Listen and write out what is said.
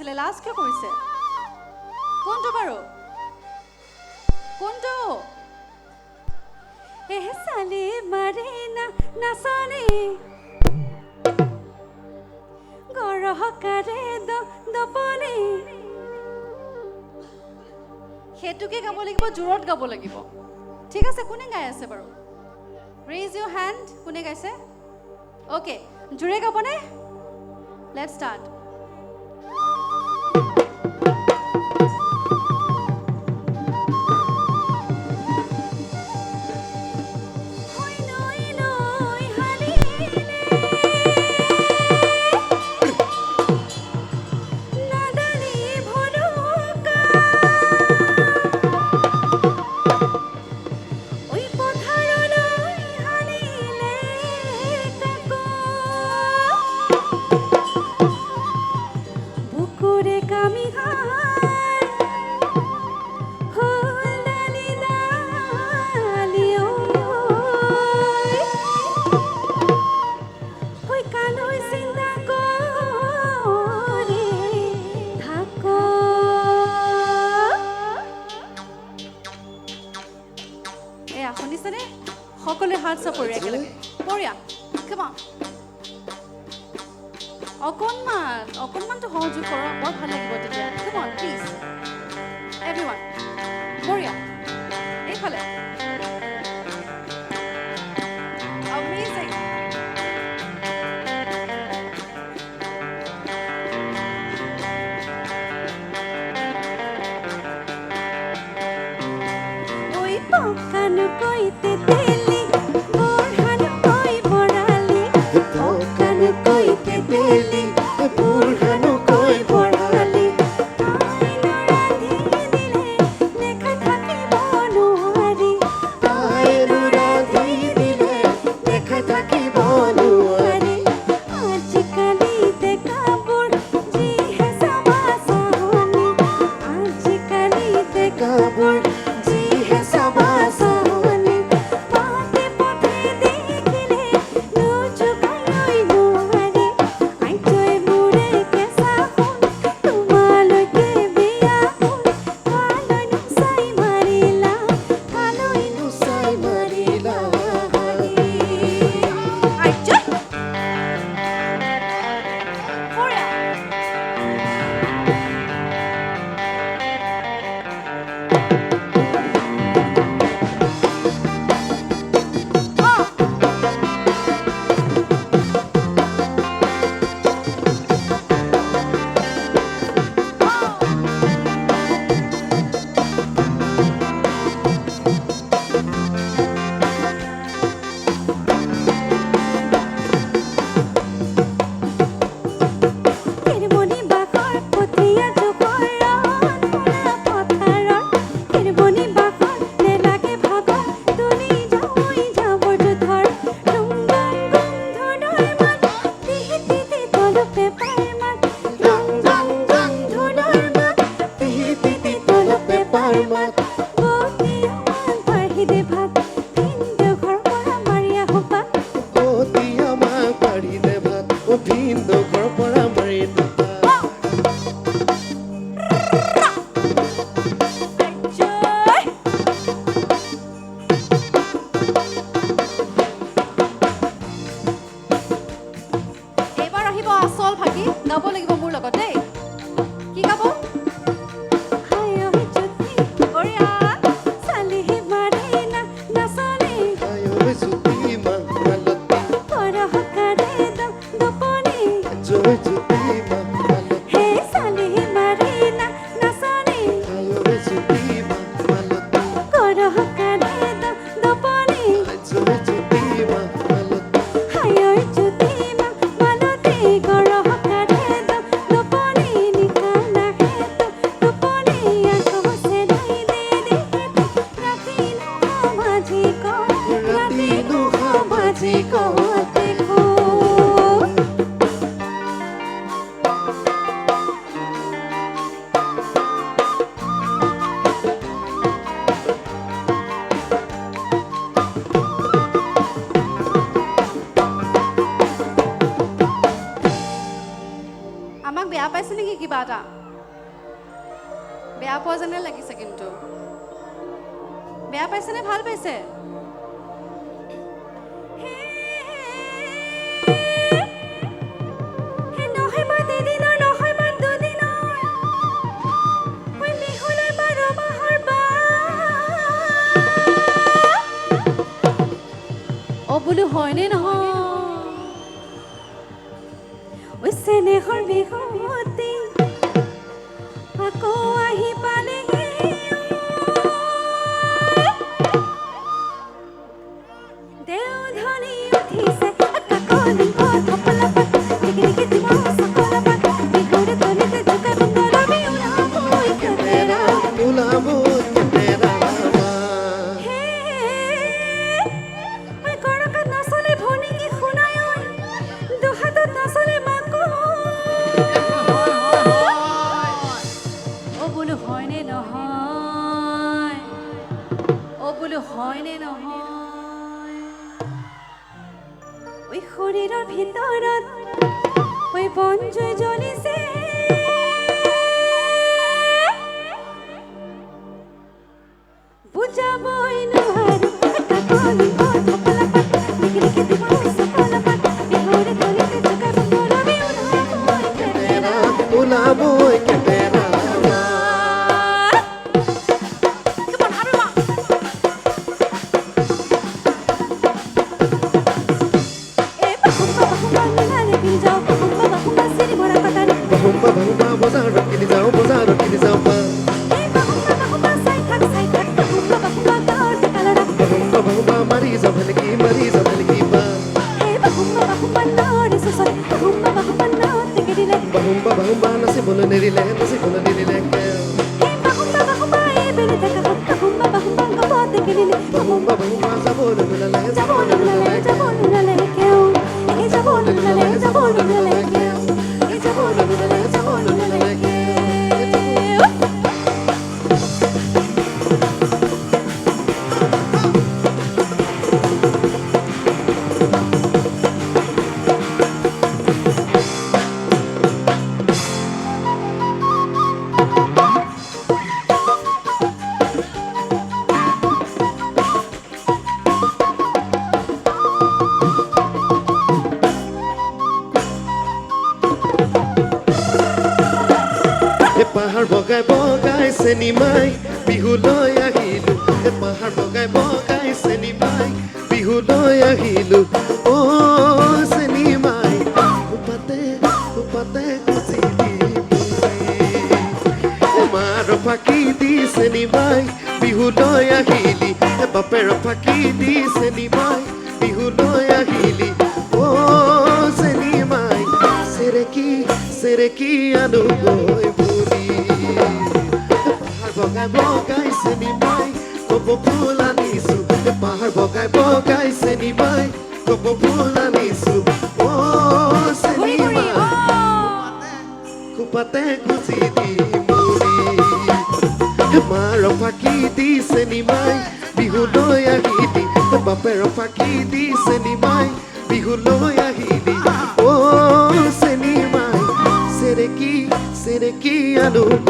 আছিলে লাজ কিয় কৰিছে কোনটো বাৰু কোনটো? এহে চালে মাৰে না নাচানে গৰহকাৰে দপনে। সেইটোকে গাব লাগিব, জোৰত গাব লাগিব। ঠিক আছে, কোনে গাই আছে বাৰু? ৰেইজ ইউ হেণ্ড কোনে গাইছে? অ'কে জোৰে গাবনে? Late start you. সকলোৱে হাত চাপৰি একেলগে বঢ়িয়া। কিবা অকণমান অকণমানটো সহযোগ কৰক বৰ ভাল লাগিব তেতিয়া। কিবা প্লিজ এভৰি ওৱান বঢ়িয়া। এইফালে। দিলি এটা বেয়া পোৱা যেনে লাগিছে কিন্তু বেয়া পাইছেনে ভালো পাইছে হে নহয় বা অ হয় হয়নে নহয় ঐ শৰীৰৰ ভিতৰত ঐ বন জুই জ্বলিছে। কথা নোৱাৰো మరి సభలకి మరి సభలకి బహుంబ బహుంబ నసి బుల నెరిలే నసి బుల পাহাৰ বগাই বগাই চেনিমাই বিহুলৈ আহিলো। পাহাৰ বগাই বগাই চেনিমাই বিহুলৈ আহিলো। অ, চেনিমাই। গুচি দি মাৰ ফাঁকি দি চেনিমাই বিহুলৈ আহিলি। বাপেৰ ফাঁকি দি চেনিমাই বিহুলৈ আহিলি। অ, চেনিমাই। চেৰেকি চেৰেকি আনো গৈ পাহাৰ বগাই বগাই চেনিমাই কপ ফুল আনিছো এ পাহাৰ বগাই বগাই চেনিমাই কপ ফুল অ ঘূৰি ঘূৰি, চেনিমাই অ'। দি মুৰি মাৰ ফাঁকি দি চেনিমাই বিহুলৈ আহিলি বাপেৰ ফাঁকি দি চেনিমাই বিহুলৈ আহিলি অ চেনিমাই চেৰেকি চেৰেকি গৈ